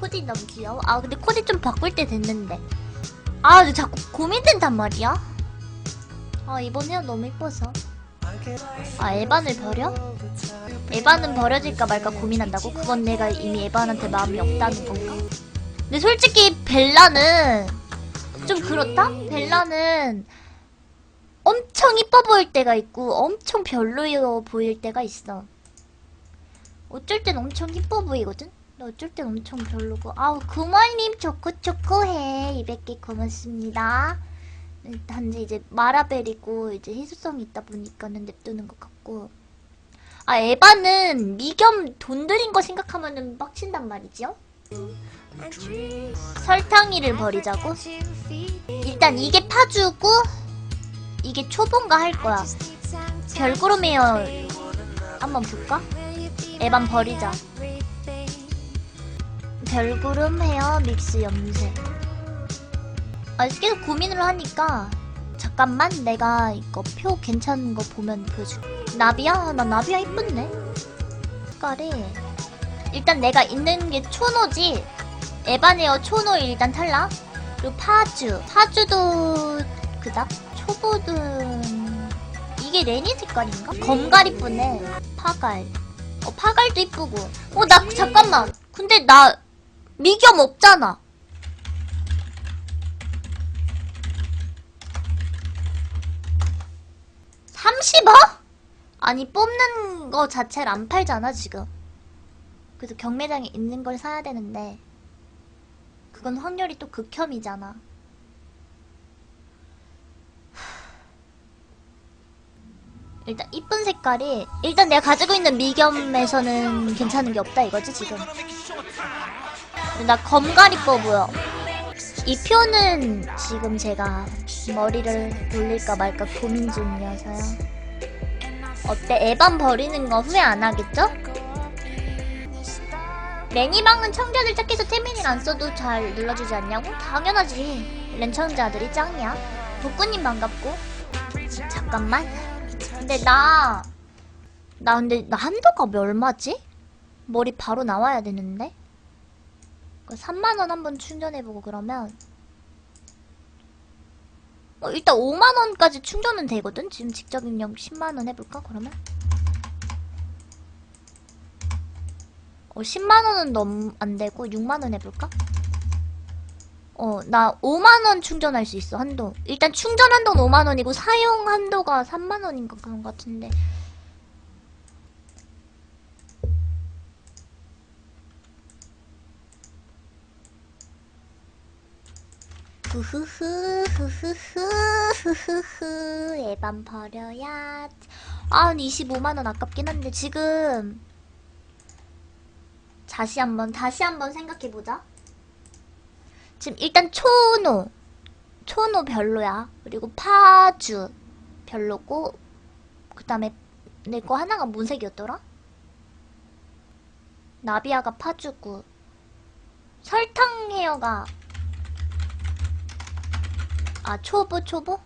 코디 너무 귀여워. 아 근데 코디 좀 바꿀 때 됐는데. 아 근데 자꾸 고민된단 말이야. 아 이번 헤어 너무 이뻐서. 아 에반을 버려? 에반은 버려질까 말까 고민한다고? 그건 내가 이미 에반한테 마음이 없다는 건가? 근데 솔직히 벨라는 좀 그렇다? 벨라는 엄청 이뻐 보일 때가 있고 엄청 별로여 보일 때가 있어. 어쩔 땐 엄청 이뻐 보이거든? 어쩔 땐 엄청 별로고. 아우, 구마님 초코초코해. 200개 고맙습니다. 단지 이제 마라벨이고 이제 희소성이 있다 보니까는 냅두는 것 같고. 아, 에바는 미겸 돈 들인 거 생각하면은 빡친단 말이지요? 설탕이를 버리자고? 일단 이게 파주고 이게 초본가 할 거야. 별구름 헤어 한번 볼까? 에반 버리자. 별구름 헤어 믹스 염색. 아, 계속 고민을 하니까 잠깐만 내가 이거 표 괜찮은 거 보면 보여줄게. 나비야? 나 나비야 이쁜데? 색깔이 일단 내가 있는 게 초노지. 에바네어 초노 일단 탈락. 그리고 파주. 파주도 그닥 초보든 이게 레니 색깔인가? 검갈 이쁘네. 파갈. 어 파갈도 이쁘고. 어 나 잠깐만. 근데 나 미겸 없잖아. 삼십억? 아니 뽑는 거 자체를 안 팔잖아 지금. 그래서 경매장에 있는 걸 사야 되는데 그건 확률이 또 극혐이잖아. 일단 이쁜 색깔이 일단 내가 가지고 있는 미겸에서는 괜찮은 게 없다 이거지 지금. 나 검갈이 뽑고요. 이 표는 지금 제가 머리를 돌릴까 말까 고민 중이어서요. 어때? 에반 버리는 거 후회 안 하겠죠? 매니방은 청자들 찾기서 태민이를 안 써도 잘 눌러주지 않냐고? 당연하지. 렌 청자들이 짱이야. 복구님 반갑고. 잠깐만. 근데 나, 나 근데 나 한도가 얼마지? 머리 바로 나와야 되는데? 3만원 한번 충전해보고 그러면 어, 일단 5만원까지 충전은 되거든? 지금 직접 입력 10만원 해볼까 그러면? 어 10만원은 너무 안되고 6만원 해볼까? 어 나 5만원 충전할 수 있어 한도 일단 충전 한도는 5만원이고 사용 한도가 3만원인가 그런 것 같은데 후후후 후후후 후후후 에반 버려야 아 25만원 아깝긴 한데 지금 다시 한번 다시 한번 생각해보자. 지금 일단 초노 초노 별로야. 그리고 파주 별로고 그 다음에 내 거 하나가 뭔 색이었더라? 나비아가 파주고. 설탕 헤어가 아 초보 초보?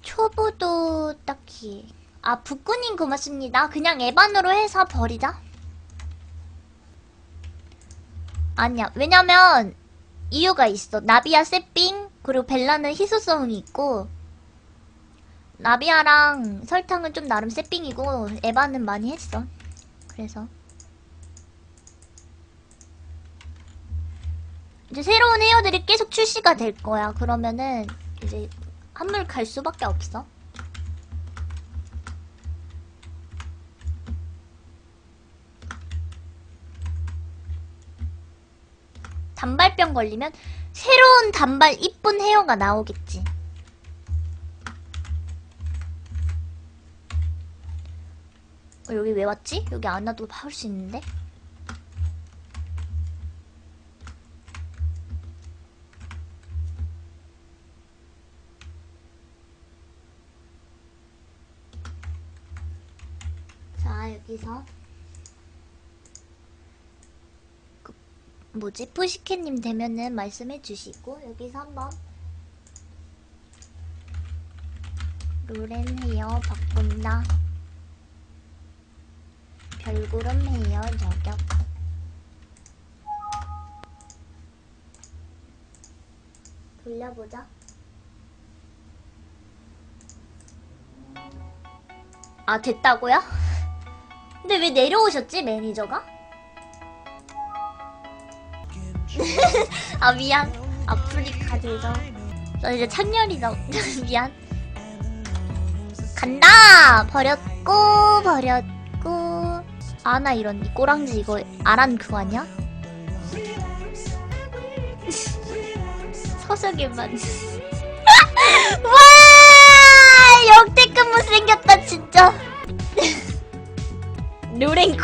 초보도 딱히. 아 북구님 고맙습니다. 그냥 에반으로 해서 버리자. 아니야 왜냐면 이유가 있어. 나비아 세핑 그리고 벨라는 희소성이 있고 나비아랑 설탕은 좀 나름 세핑이고 에반은 많이 했어. 그래서 이제 새로운 헤어들이 계속 출시가 될 거야. 그러면은 이제 한물 갈 수밖에 없어. 단발병 걸리면 새로운 단발 이쁜 헤어가 나오겠지. 어, 여기 왜 왔지? 여기 안 와도 할수 있는데? 여기서. 그 뭐지? 푸시캣님 되면은 말씀해 주시고 여기서 한번 로렌 헤어 바꾼다. 별구름 헤어 저격. 돌려보자. 아 됐다고요? 근데 왜 내려오셨지, 매니저가? 아, 미안. 아프리카 대전. 나 이제 창렬이다. 미안. 간다! 버렸고, 버렸고. 아, 나 이런, 이 꼬랑지 이거 아란 그거 아니야? 서석에만. 와! 역대급 못생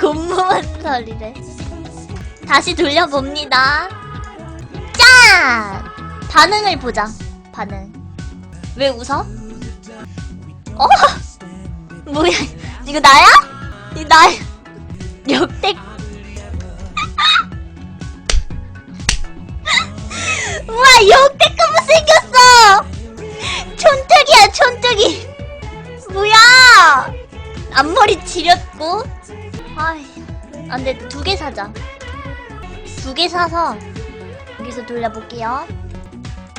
군무원 소리래. 다시 돌려봅니다. 짠! 반응을 보자. 반응. 왜 웃어? 어? 뭐야? 이거 나야? 이거 나야? 역대. 우와, 역대급 못생겼어! 촌뜨기야, 촌뜨기! 뭐야! 앞머리 지렸고. 안 돼, 두개 사자. 두 개 사서 여기서 돌려볼게요.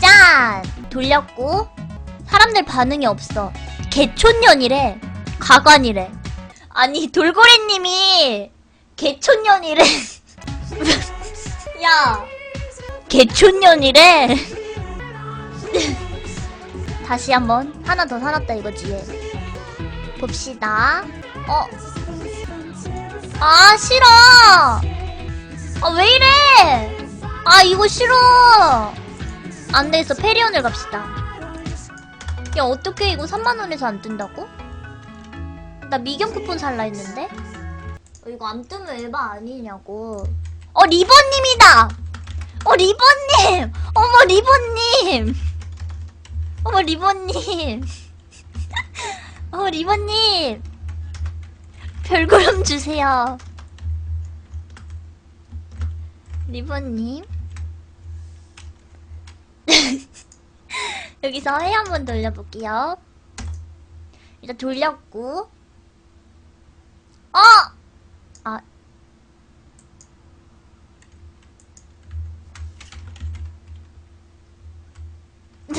짠! 돌렸고 사람들 반응이 없어. 개촌년이래. 가관이래. 아니 돌고래님이 개촌년이래. 야, 개촌년이래. 다시 한번 하나 더 살았다 이거지. 얘. 봅시다. 어. 아 싫어. 아 왜 이래? 아 이거 싫어. 안 되겠어 페리온을 갑시다. 야 어떻게 이거 3만 원에서 안 뜬다고? 나 미경 쿠폰 살라 했는데. 어, 이거 안 뜨면 에바 아니냐고. 어 리본님이다. 어 리본님. 어머 리본님. 어머 리본님. 어머 리본님. 별구름 주세요. 리본님. 여기서 해 한번 돌려볼게요. 일단 돌렸고. 어! 아.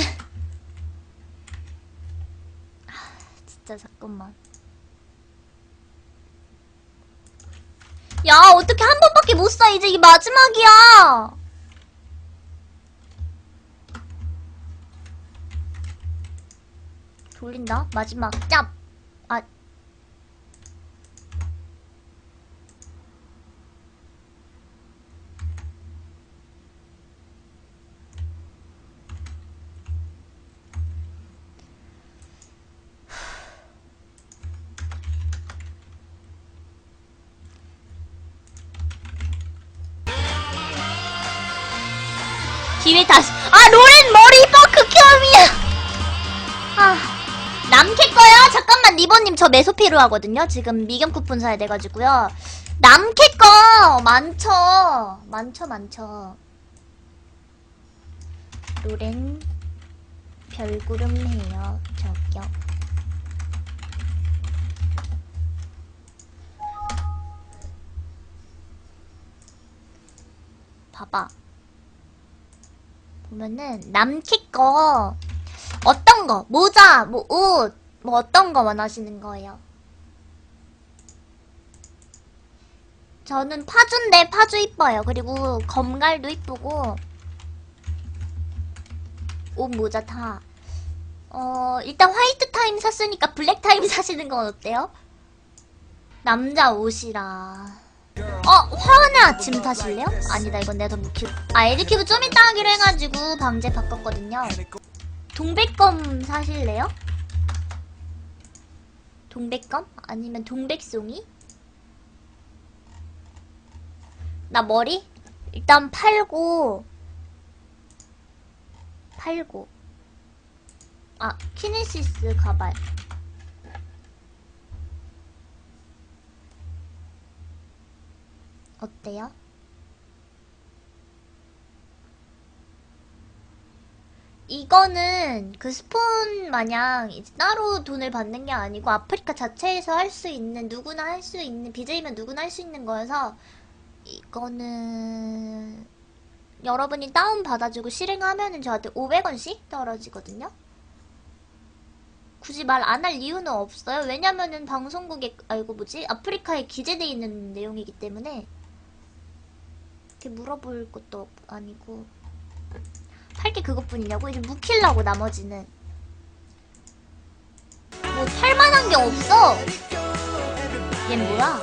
아, 진짜 잠깐만. 야, 어떻게 한 번밖에 못 사? 이제 이게 마지막이야! 돌린다. 마지막 짭. 기회 다시. 아, 로렌 머리 뻐크 겸이야! 아. 남캐 거요? 잠깐만 리버님 저 메소 필요하거든요. 지금 미경 쿠폰 사야 돼가지고요. 남캐 거 많죠. 많죠 많죠. 로렌 별구름 해요. 저기요. 봐봐. 보면은 남캐 거 어떤 거? 모자, 뭐 옷, 뭐 어떤 거 원하시는 거예요? 저는 파주인데 파주 이뻐요. 그리고 검갈도 이쁘고 옷 모자 다. 어 일단 화이트 타임 샀으니까 블랙 타임 사시는 건 어때요? 남자 옷이라. 어 화환의 아침 사실래요? 아니다 이건 내가 더 묵히. 아 에리큐브 좀 이따 하기로 해가지고 방제 바꿨거든요. 동백검 사실래요? 동백검? 아니면 동백송이? 나 머리? 일단 팔고 팔고 아 키네시스 가발 어때요? 이거는 그 스폰 마냥 이제 따로 돈을 받는 게 아니고 아프리카 자체에서 할 수 있는 누구나 할 수 있는 BJ면 누구나 할 수 있는 거여서 이거는 여러분이 다운 받아주고 실행하면은 저한테 500원씩 떨어지거든요. 굳이 말 안 할 이유는 없어요. 왜냐면은 방송국에 아이고 뭐지 아프리카에 기재돼 있는 내용이기 때문에 이렇게 물어볼 것도 아니고 팔게 그것뿐이냐고 이제 묵힐라고 나머지는 뭐 팔만한 게 없어. 얘 뭐야?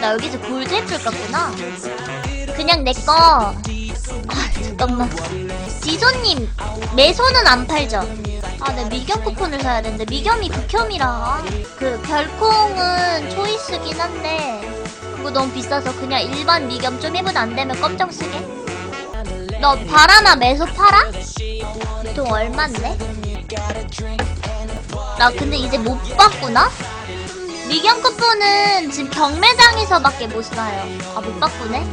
나 여기서 골드 애플 깠구나. 그냥 내 거. 아, 잠깐만. 지소님, 매소는 안 팔죠? 아, 내 미겸 쿠폰을 사야 되는데, 미겸이 극혐이라. 그, 별콩은 초이스긴 한데, 그거 너무 비싸서 그냥 일반 미겸 좀 해보다 안 되면 검정 쓰게? 너 바나나 매소 팔아? 보통 얼만데? 나 근데 이제 못 바꾸나? 미경 쿠폰은 지금 경매장에서밖에 못 사요. 아, 못 바꾸네?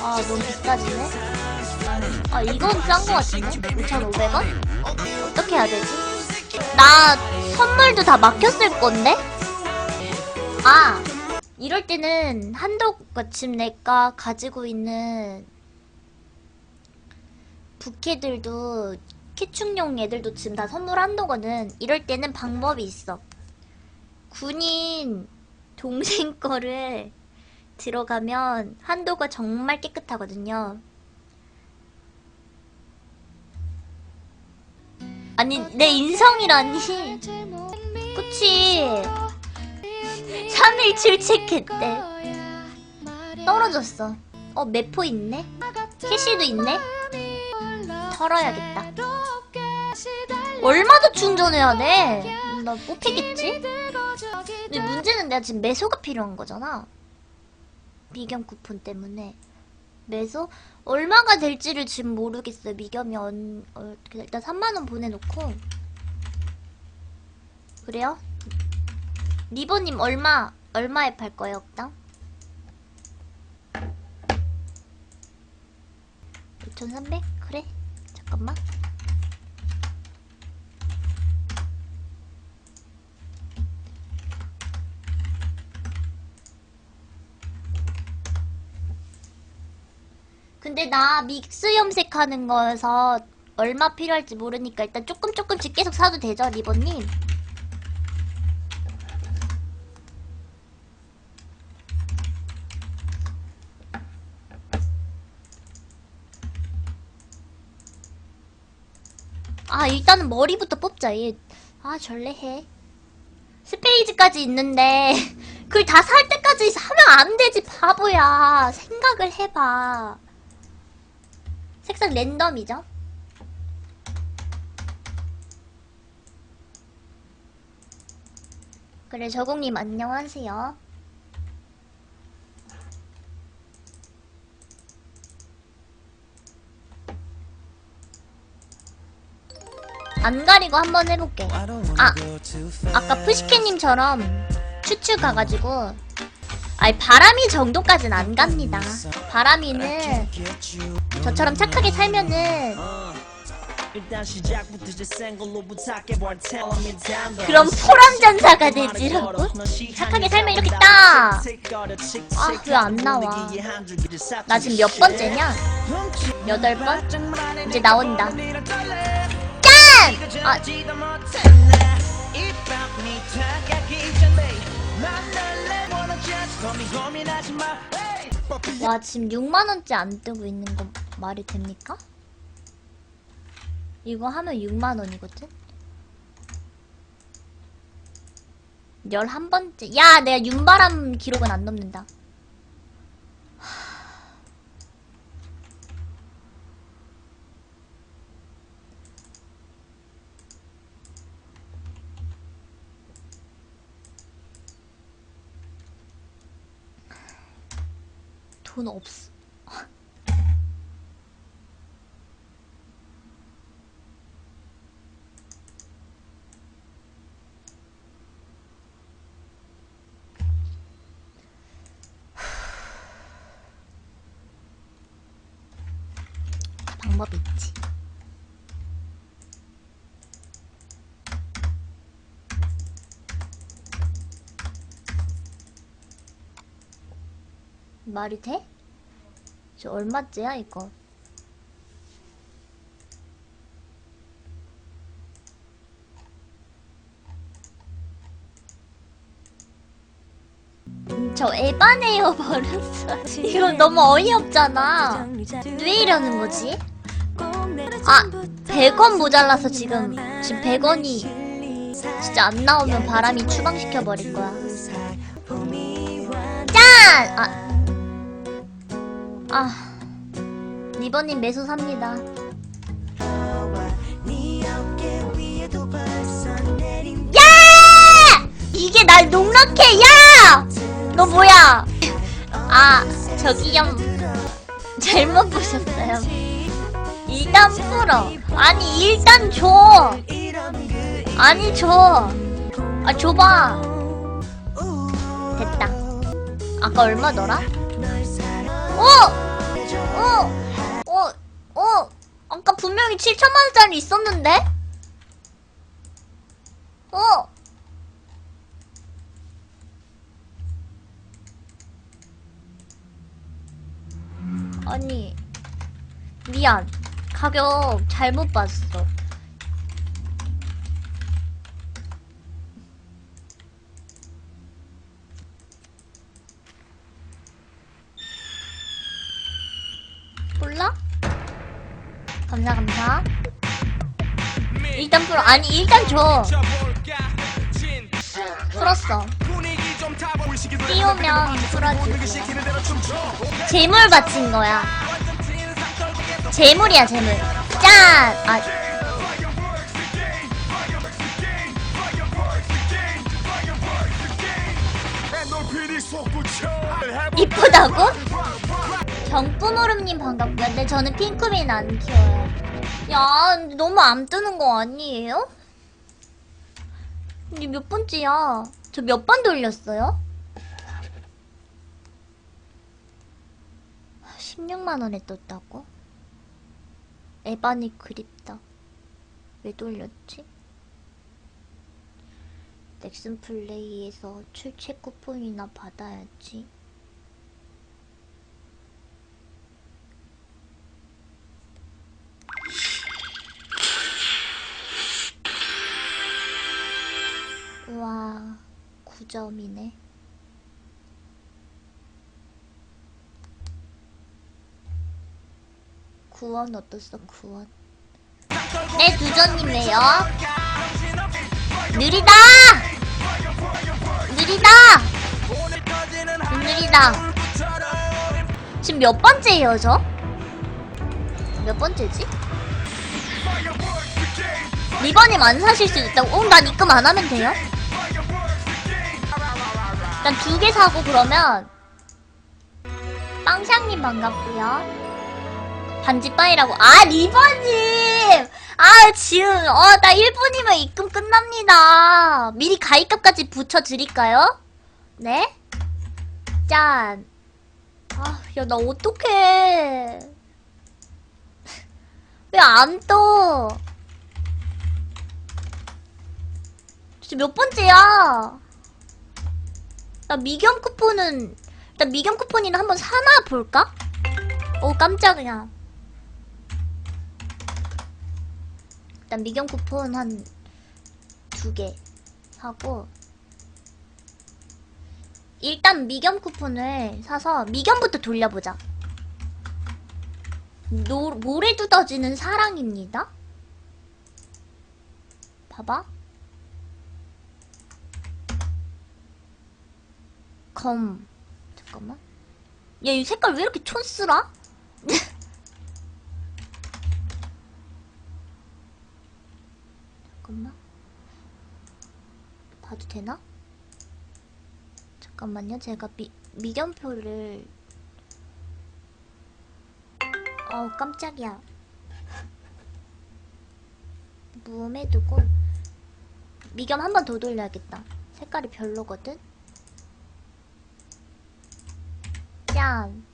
아, 너무 비싸지네? 아, 이건 싼 거 같은데? 5,500원? 어떻게 해야 되지? 나 선물도 다 막혔을 건데? 아, 이럴 때는 한도가 지금 내가 가지고 있는 부캐들도 캐충용 애들도 지금 다 선물 한도거든. 이럴 때는 방법이 있어. 군인 동생 거를 들어가면 한도가 정말 깨끗하거든요. 아니 내 인성이라니 그치 3일 출첵했대 떨어졌어 어 매포 있네 캐시도 있네 털어야겠다 얼마 더 충전해야 돼? 나 뽑히겠지? 근데 문제는 내가 지금 매소가 필요한 거잖아. 미겸 쿠폰 때문에. 매소? 얼마가 될지를 지금 모르겠어요. 미겸이 언, 어떻게, 일단 3만원 보내놓고. 그래요? 리버님 얼마, 얼마에 팔 거예요, 억당? 2,300? 그래. 잠깐만. 근데 나 믹스 염색하는 거여서 얼마 필요할지 모르니까 일단 조금 조금씩 계속 사도 되죠, 리버님? 아, 일단은 머리부터 뽑자, 얘. 아, 전래해. 스페이지까지 있는데, 그걸 다 살 때까지 하면 안 되지, 바보야. 생각을 해봐. 색상 랜덤이죠? 그래, 저공님 안녕하세요. 안 가리고 한번 해볼게. 아, 아까 푸시케님처럼 추추 가가지고 아니 바람이 정도까진 안 갑니다. 바람이는 저처럼 착하게 살면은 그럼 포람전사가 되지라고? 착하게 살면 이렇게 딱! 아, 왜 안 나와? 나 지금 몇 번째냐? 여덟 번? 이제 나온다. 짠! 아, 와, 지금 6만원째 안 뜨고 있는 거 말이 됩니까? 이거 하면 6만원이거든? 11번째. 야, 내가 윤바람 기록은 안 넘는다. 돈 없어. 방법이 있지. 말이 돼? 저 얼마째야 이거? 음, 저 에바네요 버렸어. 이거 너무 어이없잖아. 왜 이러는 거지? 아, 100원 모자라서 지금 지금 100원이 진짜 안 나오면 바람이 추방시켜 버릴 거야. 짠! 아, 아, 리버님 매수 삽니다. 야! 이게 날 농락해, 야! 너 뭐야? 아, 저기요. 잘못 보셨어요. 일단 풀어. 아니, 일단 줘. 아니, 줘. 아, 줘봐. 됐다. 아까 얼마더라? 어! 어! 어! 어! 아까 분명히 7천만원짜리 있었는데? 어! 아니, 미안. 가격 잘못 봤어. 아니 일단 줘. 풀었어. 띄우면 풀어주지. 재물 바친 거야. 재물이야 재물. 짠. 아 이쁘다고? 정꾸무름님 반갑고요. 근데 저는 핑크민 안 키워요. 야, 너무 안 뜨는 거 아니에요? 이게 몇 번째야? 저 몇 번 돌렸어요? 16만원에 떴다고? 에반이 그립다. 왜 돌렸지? 넥슨 플레이에서 출첵 쿠폰이나 받아야지. 와, 9점이네. 구원 어떻어, 구원 네, 두전님 왜요? 느리다! 느리다! 느리다! 지금 몇 번째예요, 저? 몇 번째지? 리버님 안 사실 수도 있다고? 어, 난 입금 안 하면 돼요? 일단 두 개 사고 그러면 빵샹님 반갑고요 반지 빠이라고 아 리버님 아 지금 어나 1분이면 입금 끝납니다 미리 가입값까지 붙여드릴까요? 네? 짠 아, 야, 나 어떡해. 왜 안 떠? 지금 몇 번째야? 나 미겸 쿠폰은, 나 미겸 쿠폰이나 한번 사나 볼까? 오, 깜짝이야. 일단 미겸 쿠폰 한 두 개 사고, 일단 미겸 쿠폰을 사서 미겸부터 돌려보자. 노, 모래 두더지는 사랑입니다. 봐봐. 검. 잠깐만. 야, 이 색깔 왜 이렇게 촌스라? 잠깐만. 봐도 되나? 잠깐만요. 제가 미, 미견표를 어우 깜짝이야. 무음에 두고 미겸 한 번 더 돌려야겠다. 색깔이 별로거든. 미션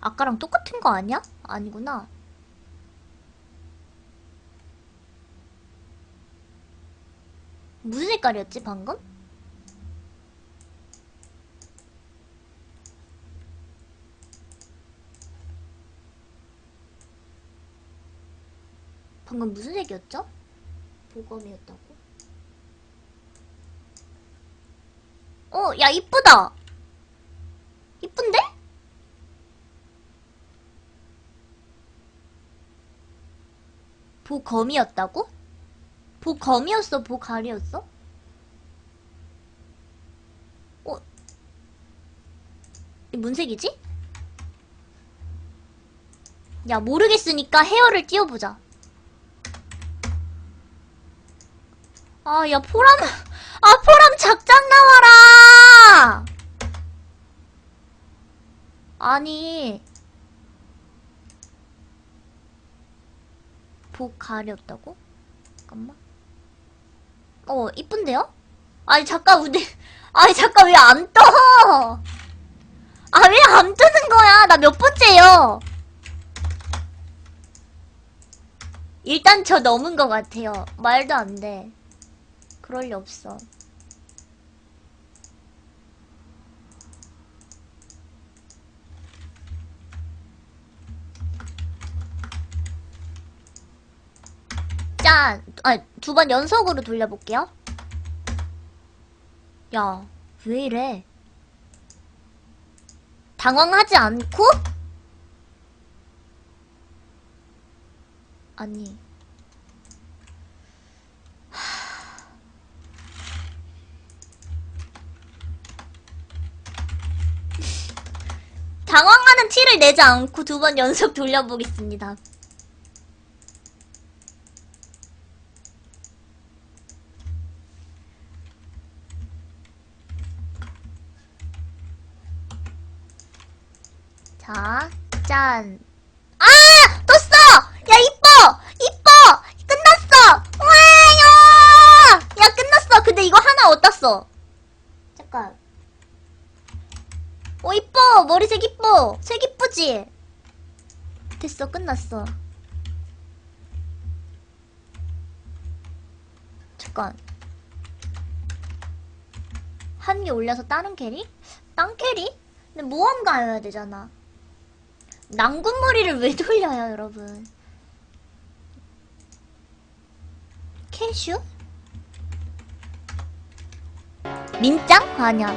아까랑 똑같은 거 아니야? 아니구나 무슨 색깔이었지 방금? 방금 무슨 색이었죠? 보검이었다고? 어, 야, 이쁘다! 이쁜데? 보검이었다고? 보검이었어? 보갈이었어? 어? 이 문색이지? 야, 모르겠으니까 헤어를 띄워보자. 아, 야, 포람, 아, 포람 작작 나와라! 아니, 복 가렸다고? 잠깐만. 어, 이쁜데요? 아니, 잠깐, 근데, 아니, 잠깐, 왜 안 떠? 아, 왜 안 뜨는 거야? 나 몇 번째요? 일단 저 넘은 것 같아요. 말도 안 돼. 그럴 리 없어. 짠! 아, 두 번 연속으로 돌려볼게요. 야, 왜 이래? 당황하지 않고? 아니. 당황하는 티를 내지 않고 두 번 연속 돌려보겠습니다. 자, 짠. 아! 떴어! 야, 이뻐! 이뻐! 끝났어! 와요! 야, 끝났어! 근데 이거 하나 어디다 잠깐. 어, 이뻐! 머리색 이뻐! 색 이쁘지? 됐어, 끝났어. 잠깐. 한 개 올려서 다른 캐릭? 딴 캐릭? 근데 모험 가야 되잖아. 낭군머리를 왜 돌려요, 여러분? 캐슈? 민짱? 아니야.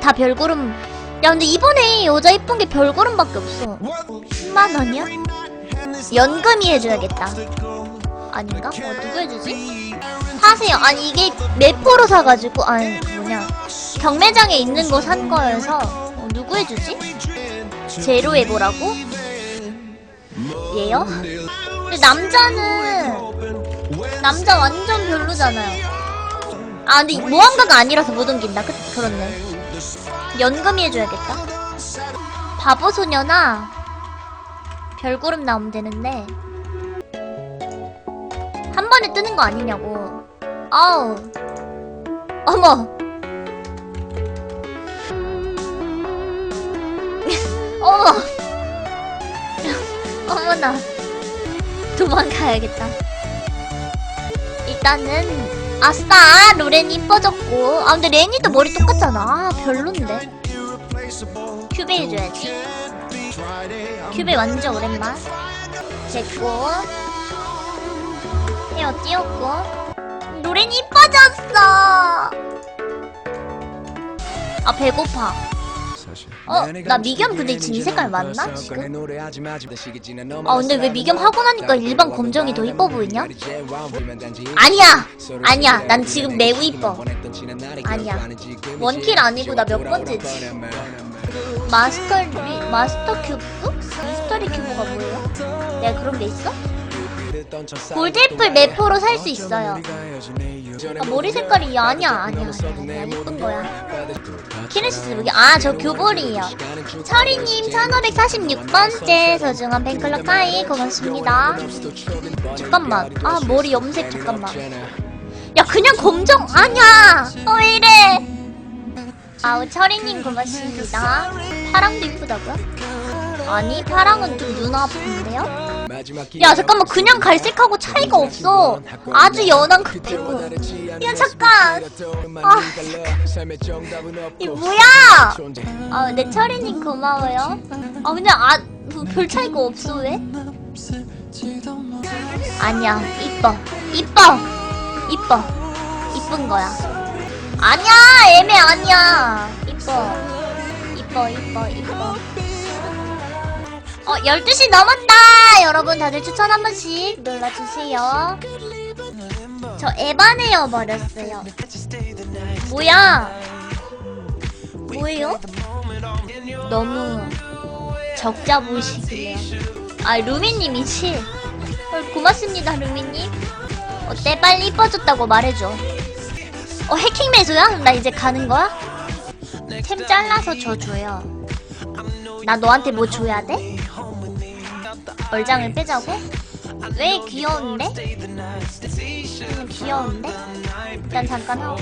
다 별구름. 야, 근데 이번에 여자 이쁜 게 별구름밖에 없어. 10만원이야? 연금이 해줘야겠다. 아닌가? 어, 누구 해주지? 사세요. 아니, 이게 매포로 사가지고, 아니, 뭐냐. 경매장에 있는 거 산 거여서, 어, 누구 해주지? 제로 해보라고? 얘요? 근데 남자는 남자 완전 별로잖아요. 아 근데 모험가가 아니라서 못 옮긴다. 그, 그렇네. 연금이 해줘야겠다. 바보 소녀나 별구름 나오면 되는데 한 번에 뜨는 거 아니냐고. 아우 어머 어머 어머나. 도망가야겠다. 일단은 아싸 로렌이 이뻐졌고. 아 근데 레니도 머리 똑같잖아. 아 별론데. 큐베 해줘야지. 큐베 완전 오랜만. 됐고. 헤어 띄웠고. 로렌이 이뻐졌어. 아 배고파 어? 나 미겸 근데 지금 이 색깔 맞나? 지금? 아 근데 왜 미겸 하고 나니까 일반 검정이 더 이뻐 보이냐? 아니야! 아니야 난 지금 매우 이뻐 아니야 원킬 아니고 나 몇 번째지 마스터 리, 마스터 큐브? 미스터리 큐브가 뭐예요? 내가 그런 게 있어? 골드애플 매포로 살 수 있어요. 아 머리 색깔이 아니야 아니야. 아니야. 예쁜 거야. 키네시스 무기 아 저 교볼이에요. 철이님 1546번째 소중한 팬클럽 가이 고맙습니다. 잠깐만. 아 머리 염색 잠깐만. 야 그냥 검정 아니야. 어왜 이래? 아우 철이님 고맙습니다. 파랑도 이쁘다고요? 아니 파랑은 좀 눈 아픈데요? 야 잠깐만. 그냥 갈색하고 차이가 없어. 아주 연한 급했고 야 잠깐. 아. 이 뭐야? 아내 철이님 고마워요. 아 그냥 아별 차이가 없어 왜? 아니야 이뻐. 이뻐. 이뻐. 이쁜 거야. 아니야 애매 아니야. 이뻐. 이뻐 이뻐 이뻐. 어 12시 넘었다 여러분 다들 추천 한 번씩 눌러주세요 저 에반에어 버렸어요 뭐야 뭐예요? 너무 적자 보이시길래요 아 루미님이지? 헐, 고맙습니다 루미님 어때 빨리 이뻐졌다고 말해줘 어 해킹 매수야? 나 이제 가는 거야? 템 잘라서 저 줘요 나 너한테 뭐 줘야 돼? 얼장을 빼자고? 왜 귀여운데? 음, 귀여운데? 일단 잠깐 하고